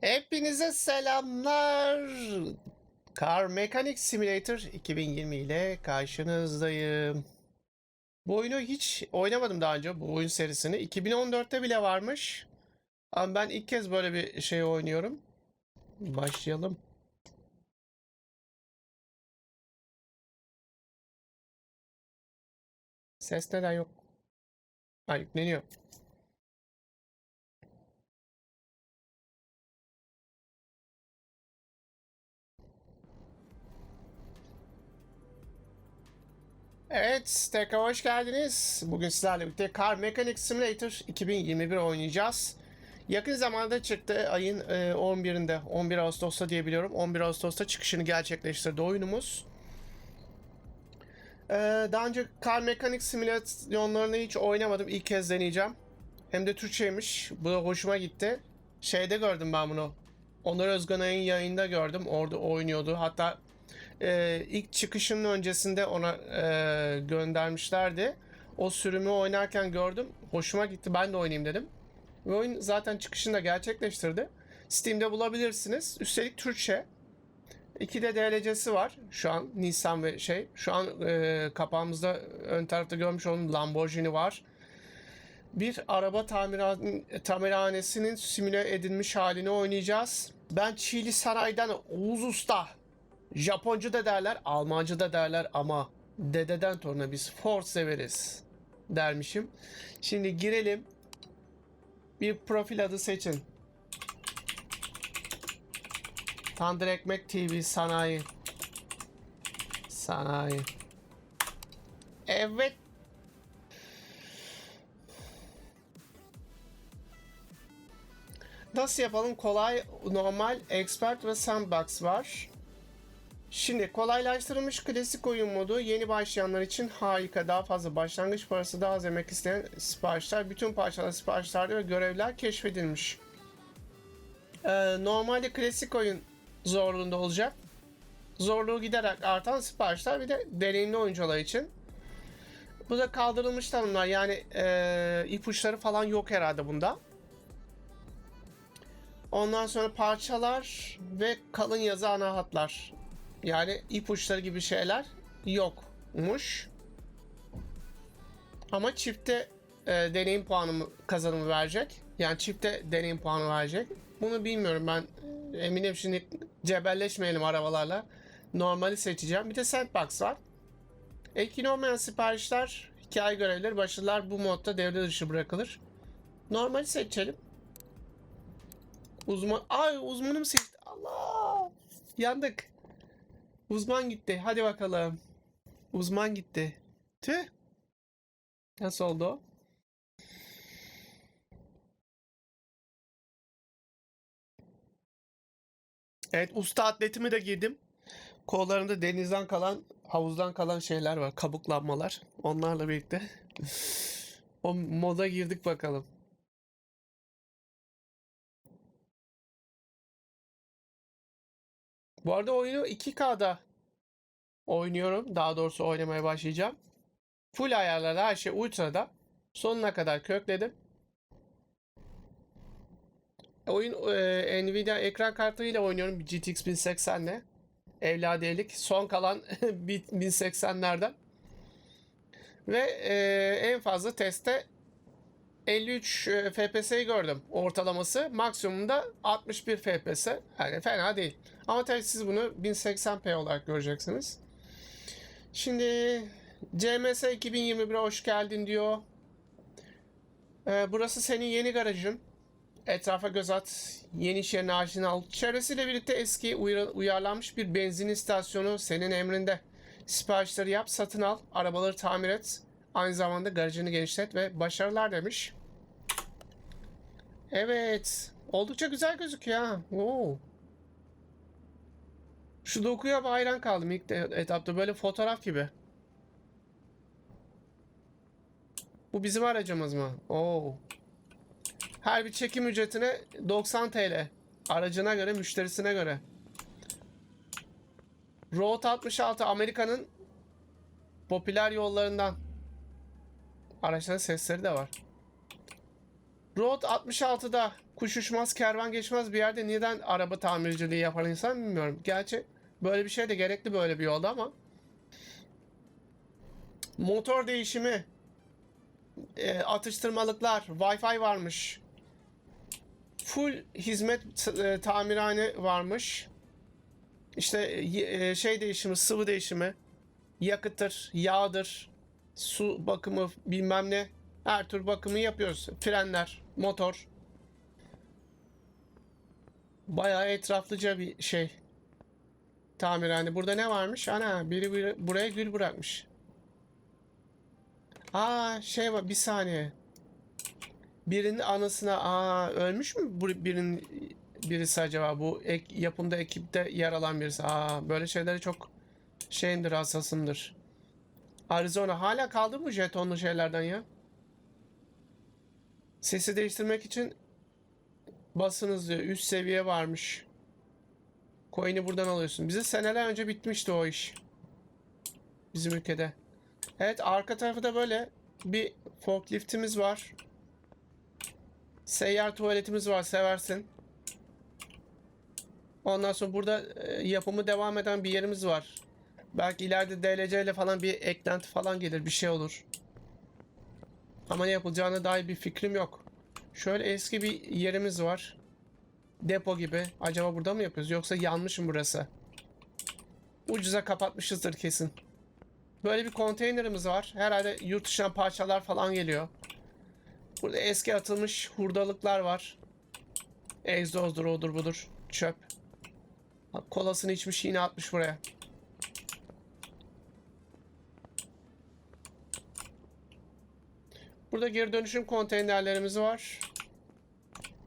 Hepinize selamlar. Car Mechanic Simulator 2020 ile karşınızdayım. Bu oyunu hiç oynamadım daha önce bu oyun serisini. 2014'te bile varmış. Ama ben ilk kez böyle bir şey oynuyorum. Başlayalım. Ses neden yok? Ha yükleniyor. Evet, tekrar hoş geldiniz. Bugün sizlerle birlikte Car Mechanic Simulator 2021 oynayacağız. Yakın zamanda çıktı ayın e, 11'inde, 11 Ağustos'ta diyebiliyorum. 11 Ağustos'ta çıkışını gerçekleştirdi oyunumuz. E, daha önce Car Mechanic simülasyonlarını hiç oynamadım. İlk kez deneyeceğim. Hem de Türkçeymiş. Bu da hoşuma gitti. Şeyde gördüm ben bunu. Onur Özganay'ın yayında gördüm. Orada oynuyordu. Hatta e, ilk çıkışının öncesinde ona e, göndermişlerdi. O sürümü oynarken gördüm. Hoşuma gitti. Ben de oynayayım dedim. Ve oyun zaten çıkışını da gerçekleştirdi. Steam'de bulabilirsiniz. Üstelik Türkçe. İki de DLC'si var. Şu an Nissan ve şey. Şu an e, kapağımızda ön tarafta görmüş olduğum Lamborghini var. Bir araba tamirhan- tamirhanesinin simüle edilmiş halini oynayacağız. Ben Çiğli Saray'dan Oğuz Usta. Japoncu da derler, Almancı da derler ama dededen toruna biz Ford severiz dermişim. Şimdi girelim. Bir profil adı seçin. Tandır Ekmek TV Sanayi. Sanayi. Evet. Nasıl yapalım? Kolay, normal, expert ve sandbox var. Şimdi kolaylaştırılmış klasik oyun modu yeni başlayanlar için harika. Daha fazla başlangıç parası daha az emek isteyen siparişler, bütün parçalar siparişlerde ve görevler keşfedilmiş. Ee, normalde klasik oyun zorluğunda olacak. Zorluğu giderek artan siparişler bir de deneyimli oyuncular için. Bu da kaldırılmış tanımlar yani e, ipuçları falan yok herhalde bunda. Ondan sonra parçalar ve kalın yazı ana hatlar. Yani ipuçları gibi şeyler yokmuş. Ama çifte e, deneyim puanı mı- kazanımı verecek. Yani çifte deneyim puanı verecek. Bunu bilmiyorum ben. Eminim şimdi cebelleşmeyelim arabalarla. Normali seçeceğim. Bir de sandbox var. Etkin olmayan siparişler, hikaye görevleri, başarılar bu modda devre dışı bırakılır. Normali seçelim. Uzman... Ay uzmanım seçti. Allah! Yandık. Uzman gitti. Hadi bakalım. Uzman gitti. Tüh. Nasıl oldu? Evet usta atletimi de giydim. Kollarımda denizden kalan, havuzdan kalan şeyler var. Kabuklanmalar. Onlarla birlikte. o moda girdik bakalım. Bu arada oyunu 2K'da oynuyorum. Daha doğrusu oynamaya başlayacağım. Full ayarlarda her şey ultra'da. Sonuna kadar kökledim. Oyun e, Nvidia ekran kartıyla oynuyorum. GTX 1080 ile. Evladiyelik. Son kalan 1080'lerden. Ve e, en fazla testte 53 e, FPS'yi gördüm ortalaması. Maksimumda 61 FPS. Yani fena değil. Ama tabii siz bunu 1080p olarak göreceksiniz. Şimdi CMS 2021'e hoş geldin diyor. Ee, burası senin yeni garajın. Etrafa göz at. Yeni iş yerine aşina ol. Çevresiyle birlikte eski uyar- uyarlanmış bir benzin istasyonu senin emrinde. Siparişleri yap, satın al, arabaları tamir et. Aynı zamanda garajını genişlet ve başarılar demiş. Evet. Oldukça güzel gözüküyor ha. Oo. Şu dokuya hayran kaldım ilk etapta. Böyle fotoğraf gibi. Bu bizim aracımız mı? Oo. Her bir çekim ücretine 90 TL. Aracına göre, müşterisine göre. Road 66 Amerika'nın popüler yollarından. Araçların sesleri de var. Road 66'da kuş uçmaz kervan geçmez bir yerde neden araba tamirciliği yapar insan bilmiyorum. Gerçi böyle bir şey de gerekli böyle bir yolda ama. Motor değişimi. e, atıştırmalıklar. Wi-Fi varmış. Full hizmet e, tamirhane varmış. İşte e, şey değişimi, sıvı değişimi, yakıttır, yağdır, su bakımı bilmem ne. Her tür bakımı yapıyoruz. Frenler, motor. Bayağı etraflıca bir şey. Tamirhane. Burada ne varmış? Ana biri, biri buraya gül bırakmış. Aa şey var bir saniye. Birinin anısına aa ölmüş mü birinin birisi acaba bu ek, yapımda ekipte yer alan birisi. Aa böyle şeyleri çok şeyimdir hassasımdır. Arizona hala kaldı mı jetonlu şeylerden ya? Sesi değiştirmek için basınız diyor. Üst seviye varmış. Coin'i buradan alıyorsun. Bize seneler önce bitmişti o iş. Bizim ülkede. Evet arka tarafı da böyle bir forkliftimiz var. Seyyar tuvaletimiz var seversin. Ondan sonra burada e, yapımı devam eden bir yerimiz var. Belki ileride DLC ile falan bir eklenti falan gelir bir şey olur. Ama ne yapılacağına dair bir fikrim yok. Şöyle eski bir yerimiz var. Depo gibi. Acaba burada mı yapıyoruz yoksa yanmış mı burası? Ucuza kapatmışızdır kesin. Böyle bir konteynerimiz var. Herhalde yurt dışından parçalar falan geliyor. Burada eski atılmış hurdalıklar var. Egzozdur odur budur. Çöp. Kolasını içmiş yine atmış buraya. Burada geri dönüşüm konteynerlerimiz var.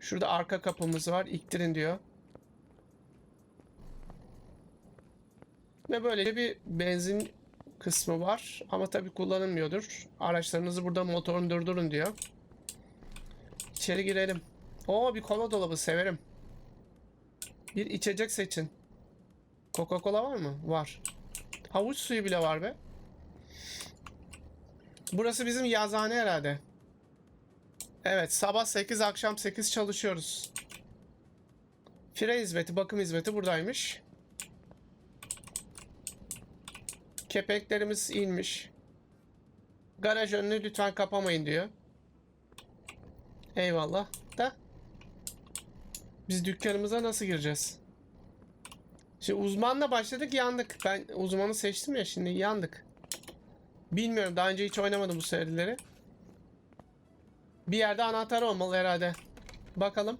Şurada arka kapımız var. İktirin diyor. Ve böylece bir benzin kısmı var. Ama tabi kullanılmıyordur. Araçlarınızı burada motorunu durdurun diyor. İçeri girelim. Oo bir kola dolabı severim. Bir içecek seçin. Coca-Cola var mı? Var. Havuç suyu bile var be. Burası bizim yazhane herhalde. Evet sabah 8 akşam 8 çalışıyoruz. Fire hizmeti bakım hizmeti buradaymış. Kepeklerimiz inmiş. Garaj önünü lütfen kapamayın diyor. Eyvallah. Da biz dükkanımıza nasıl gireceğiz? Şimdi uzmanla başladık yandık. Ben uzmanı seçtim ya şimdi yandık. Bilmiyorum daha önce hiç oynamadım bu serileri. Bir yerde anahtar olmalı herhalde. Bakalım.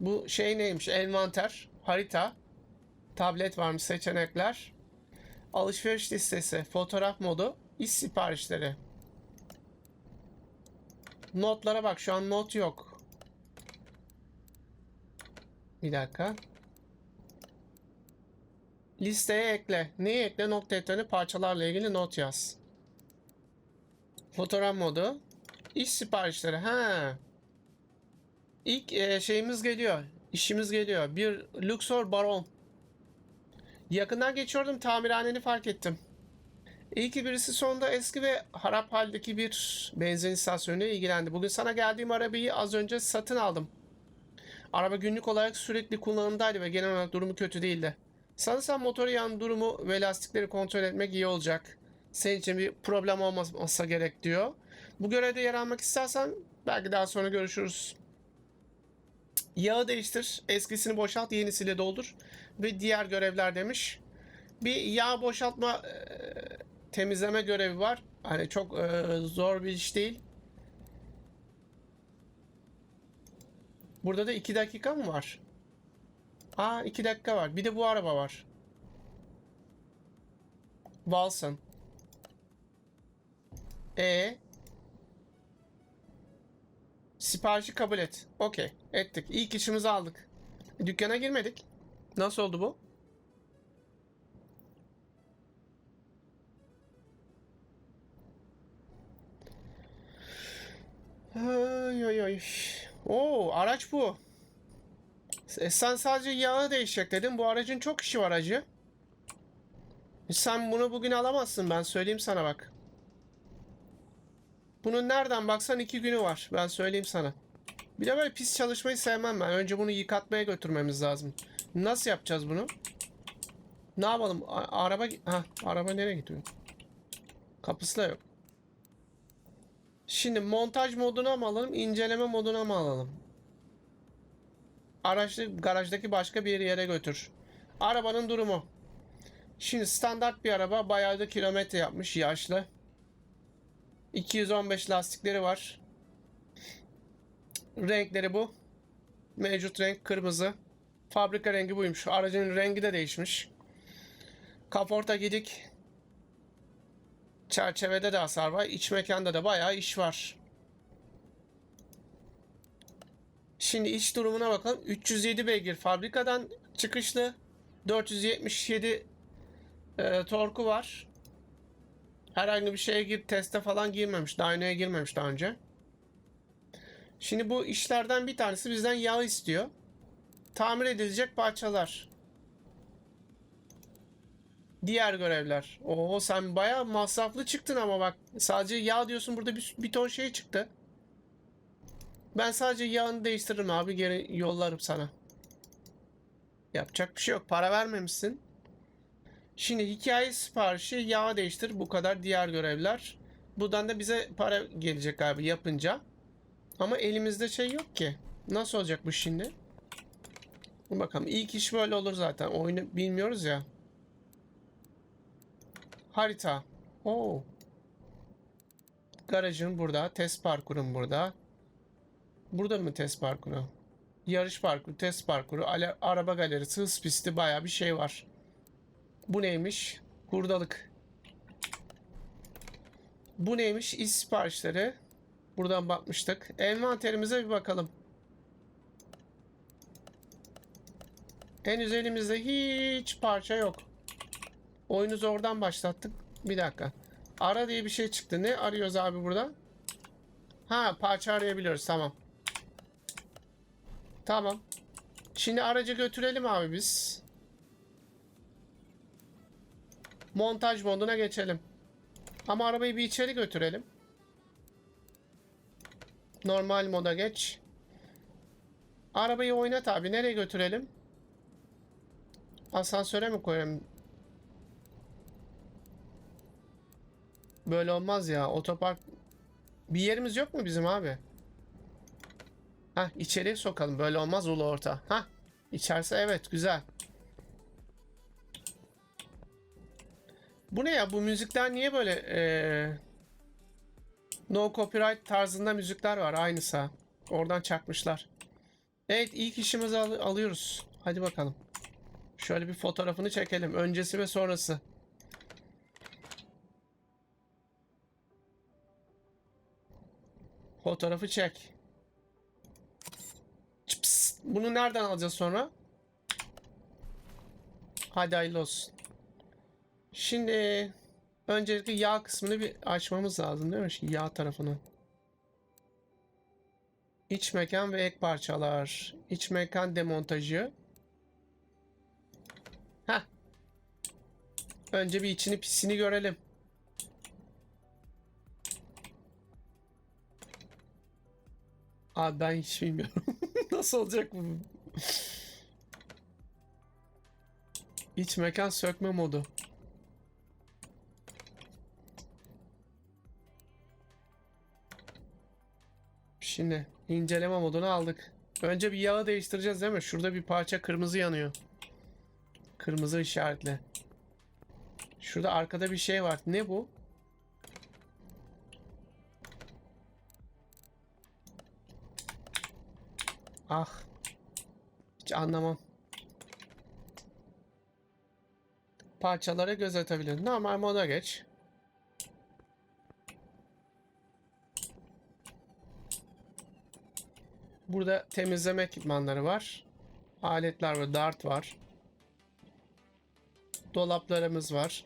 Bu şey neymiş? Envanter, harita, tablet varmış seçenekler. Alışveriş listesi, fotoğraf modu, iş siparişleri. Notlara bak şu an not yok. Bir dakika. Listeye ekle. Neyi ekle? Nokta etreni parçalarla ilgili not yaz. Fotoğraf modu. İş siparişleri. Ha. İlk e, şeyimiz geliyor. İşimiz geliyor. Bir Luxor Baron. Yakından geçiyordum tamirhaneni fark ettim. İyi ki birisi sonunda eski ve harap haldeki bir benzin istasyonuyla ilgilendi. Bugün sana geldiğim arabayı az önce satın aldım. Araba günlük olarak sürekli kullanımdaydı ve genel olarak durumu kötü değildi. Sanırsam motoru yan durumu ve lastikleri kontrol etmek iyi olacak. Senin için bir problem olmasa gerek diyor. Bu görevde yer almak istersen belki daha sonra görüşürüz. Yağı değiştir, eskisini boşalt, yenisiyle doldur ve diğer görevler demiş. Bir yağ boşaltma e, temizleme görevi var. Hani çok e, zor bir iş değil. Burada da 2 dakika mı var? Aa 2 dakika var. Bir de bu araba var. Walson. E Siparişi kabul et. Okey. Ettik. İlk işimizi aldık. Dükkana girmedik. Nasıl oldu bu? Ay ay ay. Oo araç bu. E, sen sadece yağı değişecek dedin. Bu aracın çok işi var acı. Sen bunu bugün alamazsın ben söyleyeyim sana bak. Bunun nereden baksan iki günü var. Ben söyleyeyim sana. Bir de böyle pis çalışmayı sevmem ben. Önce bunu yıkatmaya götürmemiz lazım. Nasıl yapacağız bunu? Ne yapalım? A- araba ha araba nereye gidiyor? Kapısı da yok. Şimdi montaj moduna mı alalım, inceleme moduna mı alalım? Araçlı garajdaki başka bir yere götür. Arabanın durumu. Şimdi standart bir araba bayağı da kilometre yapmış yaşlı. 215 lastikleri var. Renkleri bu. Mevcut renk kırmızı. Fabrika rengi buymuş. Aracın rengi de değişmiş. Kaporta gidik. Çerçevede de hasar var. İç mekanda da bayağı iş var. Şimdi iç durumuna bakalım. 307 beygir fabrikadan çıkışlı. 477 e, torku var. Herhangi bir şeye gir teste falan girmemiş. Dyno'ya girmemiş daha önce. Şimdi bu işlerden bir tanesi bizden yağ istiyor. Tamir edilecek parçalar. Diğer görevler. Oo sen bayağı masraflı çıktın ama bak. Sadece yağ diyorsun burada bir, bir ton şey çıktı. Ben sadece yağını değiştiririm abi geri yollarım sana. Yapacak bir şey yok. Para vermemişsin. Şimdi hikaye siparişi yağ değiştir. Bu kadar diğer görevler. Buradan da bize para gelecek abi yapınca. Ama elimizde şey yok ki. Nasıl olacak bu şimdi? Bakalım. İlk iş böyle olur zaten. Oyunu bilmiyoruz ya. Harita. Oo. Garajın burada. Test parkurun burada. Burada mı test parkuru? Yarış parkuru, test parkuru, ale- araba galerisi, hız pisti bayağı bir şey var. Bu neymiş? Hurdalık. Bu neymiş? İş siparişleri. Buradan bakmıştık. Envanterimize bir bakalım. Henüz elimizde hiç parça yok. Oyunu zordan başlattık. Bir dakika. Ara diye bir şey çıktı. Ne arıyoruz abi burada? Ha parça arayabiliyoruz. Tamam. Tamam. Şimdi aracı götürelim abi biz. Montaj moduna geçelim. Ama arabayı bir içeri götürelim. Normal moda geç. Arabayı oynat abi. Nereye götürelim? Asansöre mi koyalım? Böyle olmaz ya. Otopark bir yerimiz yok mu bizim abi? Ha içeri sokalım. Böyle olmaz ulu orta. Ha içerse evet güzel. Bu ne ya? Bu müzikler niye böyle eee, no copyright tarzında müzikler var aynısı. Oradan çakmışlar. Evet ilk işimizi al- alıyoruz. Hadi bakalım. Şöyle bir fotoğrafını çekelim. Öncesi ve sonrası. Fotoğrafı çek. Bunu nereden alacağız sonra? Hadi hayırlı olsun. Şimdi öncelikle yağ kısmını bir açmamız lazım değil mi? Şimdi yağ tarafını. İç mekan ve ek parçalar. İç mekan demontajı. Heh. Önce bir içini pisini görelim. Abi ben hiç bilmiyorum. Nasıl olacak bu? İç mekan sökme modu. Şimdi inceleme modunu aldık. Önce bir yağı değiştireceğiz değil mi? Şurada bir parça kırmızı yanıyor. Kırmızı işaretli. Şurada arkada bir şey var. Ne bu? Ah. Hiç anlamam. Parçalara göz atabilir. Normal moda geç. Burada temizleme ekipmanları var. Aletler var. Dart var. Dolaplarımız var.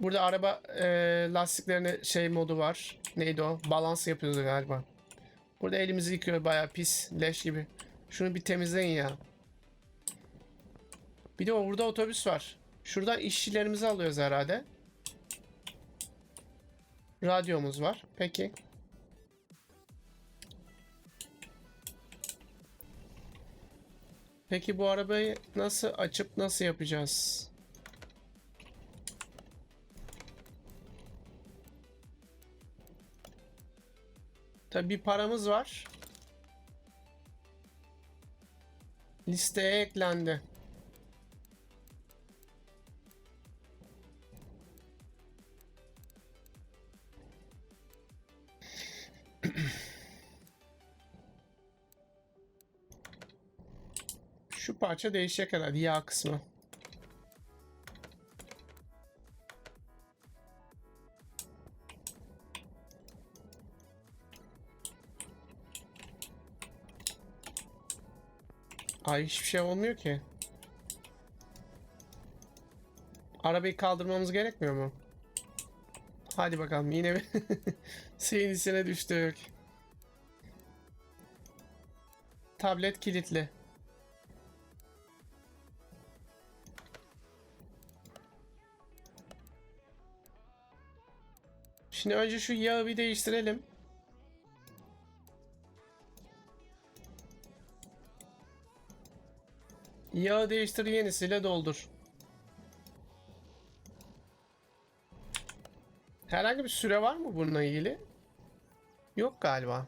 Burada araba e, lastiklerine şey modu var. Neydi o? Balans yapıyordu galiba. Burada elimizi yıkıyor baya pis leş gibi. Şunu bir temizleyin ya. Bir de orada otobüs var. Şuradan işçilerimizi alıyoruz herhalde. Radyomuz var. Peki. Peki bu arabayı nasıl açıp nasıl yapacağız? Tabii bir paramız var. Listeye eklendi. Şu parça değişecek herhalde yağ kısmı. Ay hiçbir şey olmuyor ki. Arabayı kaldırmamız gerekmiyor mu? Hadi bakalım yine bir içine düştük. Tablet kilitli. Şimdi önce şu yağı bir değiştirelim. Yağı değiştir yenisiyle doldur. Herhangi bir süre var mı bununla ilgili? Yok galiba.